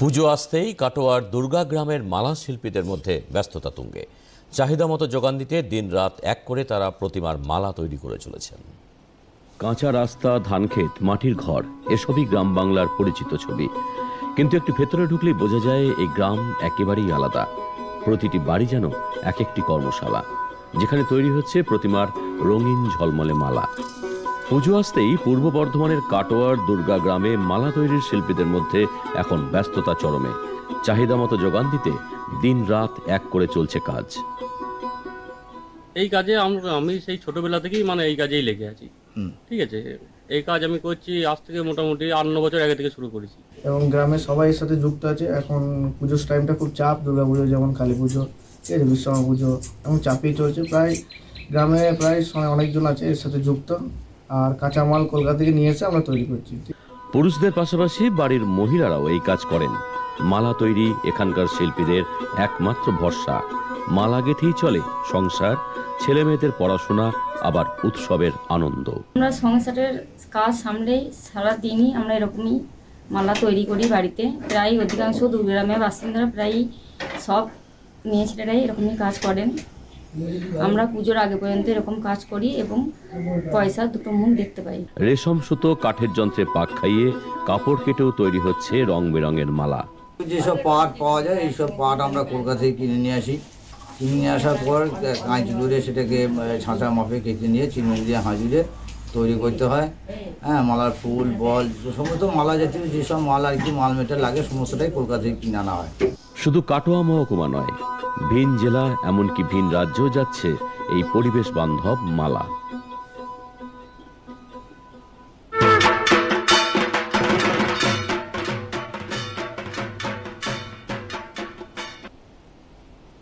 পুজো আসতেই কাটোয়ার দুর্গা গ্রামের মালা শিল্পীদের মধ্যে ব্যস্ততা তুঙ্গে। চাহিদা মতো যোগান দিতে দিনরাত এক করে তারা প্রতিমার মালা তৈরি করে চলেছেন। কাঁচা রাস্তা, ধানক্ষেত, মাটির ঘর, এসবই গ্রাম বাংলার পরিচিত ছবি। কিন্তু একটু ভেতরে ঢুকলেই বোঝা যায় এই গ্রাম একেবারেই আলাদা। প্রতিটি বাড়ি যেন এক একটি কর্মশালা, যেখানে তৈরি হচ্ছে প্রতিমার রঙিন ঝলমলে মালা। পুজো আসতেই পূর্ব বর্ধমানের কাটোয়ার দুর্গা গ্রামে মালা তৈরির শিল্পীদের মধ্যে এখন ব্যস্ততা চরমে। চাহিদা মতো যোগান দিতে দিন রাত এক করে চলছে কাজ। এই কাজে আমি সেই ছোটবেলা থেকেই মানে এই কাজেই লেগে আছি। ঠিক আছে? এই কাজ আমি করছি আজ থেকে মোটামুটি আট ন বছর আগে থেকে শুরু করেছি। এবং গ্রামের সবাই এর সাথে যুক্ত আছে। এখন পুজোর টাইমটা খুব চাপ দুর্গা পুজো যেমন কালী পুজো ঠিক আছে বিশ্বকর্মা পুজো এবং চাপেই চলছে। প্রায় গ্রামে প্রায় অনেকজন আছে এর সাথে যুক্ত। আর কাঁচামাল কলকাতা থেকে নিয়ে এসে আমরা তৈরি করছি। পুরুষদের পাশাপাশি বাড়ির মহিলারাও এই কাজ করেন। মালা তৈরি এখানকার শিল্পীদের একমাত্র ভরসা। মালা গেঁথেই চলে সংসার ছেলে মেয়েদের পড়াশোনা আবার উৎসবের আনন্দ। আমরা সংসারের কাজ সামলেই সারাদিনই আমরা এরকমই মালা তৈরি করি বাড়িতে। প্রায় অধিকাংশ দুর্গ্রামের বাসিন্দারা প্রায়ই সব মেয়ে ছেলেরাই এরকমই কাজ করেন। আমরা পুজোর আগে পর্যন্ত এরকম কাজ করি এবং পয়সা দুটো মুখ দেখতে পাই। রেশম সুতো কাঠের যন্ত্রে পাক খাইয়ে কাপড় কেটেও তৈরি হচ্ছে রং বেরঙের মালা। যেসব পাট পাওয়া যায় এইসব পাট আমরা কলকাতা থেকে কিনে নিয়ে আসি। কিনে নিয়ে আসার পর কাঁচি করে সেটাকে ছাঁচা মাপে কেটে নিয়ে চিনি দিয়ে হাঁজুরে তৈরি করতে হয়। হ্যাঁ মালার ফুল বল যে সমস্ত মালা জাতীয় যেসব মাল আর কি মাল মেটার লাগে সমস্তটাই কলকাতায় কিনে আনা হয়। শুধু কাটোয়া মহকুমা নয় ভিন জেলা এমনকি ভিন রাজ্য যাচ্ছে এই পরিবেশ বান্ধব মালা।